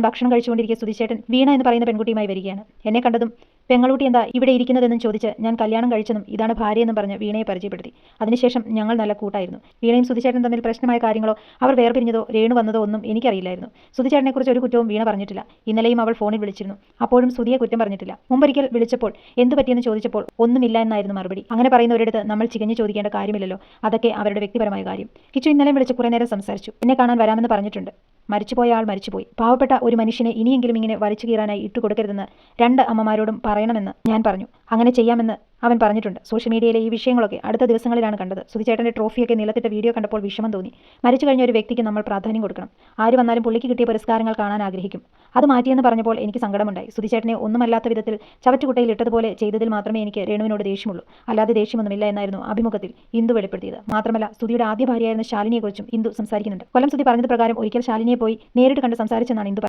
ഭക്ഷണം കഴിച്ചുകൊണ്ടിരിക്കെ സുധിച്ചേട്ടൻ വീണ എന്ന് പറയുന്ന പെൺകുട്ടിയുമായി വരികയാണ്. എന്നെ കണ്ടതും പെങ്ങളൂട്ടി എന്താ ഇവിടെ ഇരിക്കുന്നതെന്നും ചോദിച്ച് ഞാൻ കല്യാണം കഴിച്ചെന്നും ഇതാണ് ഭാര്യയെന്നും പറഞ്ഞ് വീണയെ പരിചയപ്പെടുത്തി. അതിനുശേഷം ഞങ്ങൾ നല്ല കൂട്ടായിരുന്നു. വീണയും സുധിചേട്ടൻ തമ്മിൽ പ്രശ്നമായ കാര്യങ്ങളോ അവർ വേർപിരിഞ്ഞതോ രേണു വന്നതോ ഒന്നും എനിക്കറിയില്ലായിരുന്നു. സുധിചേട്ടനെക്കുറിച്ച് ഒരു കുറ്റവും വീണ പറഞ്ഞിട്ടില്ല. ഇന്നലെയും അവൾ ഫോണിൽ വിളിച്ചിരുന്നു. അപ്പോഴും സുധിയെ കുറ്റം പറഞ്ഞിട്ടില്ല. മുമ്പൊരിക്കൽ വിളിച്ചപ്പോൾ എന്തു പറ്റിയെന്ന് ചോദിച്ചപ്പോൾ ഒന്നുമില്ല എന്നായിരുന്നു മറുപടി. അങ്ങനെ പറയുന്നവരടുത്ത് നമ്മൾ ചികഞ്ഞു ചോദിക്കേണ്ട കാര്യമില്ലല്ലോ. അതൊക്കെ അവരുടെ വ്യക്തിപരമായ കാര്യം. കിച്ചു ഇന്നലെ വിളിച്ച് കുറേ നേരം സംസാരിച്ചു. എന്നെ കാണാൻ വരാമെന്ന് പറഞ്ഞിട്ടുണ്ട്. മരിച്ചുപോയ ആൾ മരിച്ചുപോയി. പാവപ്പെട്ട ഒരു മനുഷ്യനെ ഇനിയെങ്കിലും ഇങ്ങനെ വലിച്ചു കീറാനായി ഇട്ടുകൊടുക്കരുതെന്ന് രണ്ട് അമ്മമാരോടും പറയണമെന്ന് ഞാൻ പറഞ്ഞു. അങ്ങനെ ചെയ്യാമെന്ന് അവൻ പറഞ്ഞിട്ടുണ്ട്. സോഷ്യൽ മീഡിയയിലെ ഈ വിഷയങ്ങളൊക്കെ അടുത്ത ദിവസങ്ങളിലാണ് കണ്ടത്. സുധിച്ചേട്ടന്റെ ട്രോഫിയൊക്കെ നിലത്തിട്ട വീഡിയോ കണ്ടപ്പോൾ വിഷമം തോന്നി. മരിച്ചു കഴിഞ്ഞ ഒരു വ്യക്തിക്ക് നമ്മൾ പ്രാധാന്യം കൊടുക്കണം. ആര് വന്നാലും പുള്ളിക്ക് കിട്ടിയ പുരസ്കാരങ്ങൾ കാണാൻ ആഗ്രഹിക്കും. അത് മാറ്റിയെന്ന് പറഞ്ഞപ്പോൾ എനിക്ക് സങ്കടമുണ്ടായി. സുധിച്ചേട്ടനെ ഒന്നുമല്ലാത്ത വിധത്തിൽ ചവറ്റുകുട്ടയിൽ ഇട്ടതുപോലെ ചെയ്തതിൽ മാത്രമേ എനിക്ക് രേണുവിനോട് ദേഷ്യമുള്ളൂ. അല്ലാതെ ദേഷ്യമൊന്നുമില്ല എന്നായിരുന്നു അഭിമുഖത്തിൽ ഇന്ദു വെളിപ്പെടുത്തിയത്. മാത്രമല്ല സുധിയുടെ ആദ്യ ഭാര്യയായിരുന്ന ശാലിനിയെക്കുറിച്ചും ഇന്ദു സംസാരിക്കുന്നുണ്ട്. കൊല്ലം സുധി പറഞ്ഞത് പ്രകാരം ഒരിക്കൽ ശാലിനിയെ പോയി നേരിട്ട് കണ്ട് സംസാരിച്ചെന്നാണ് ഇന്ദു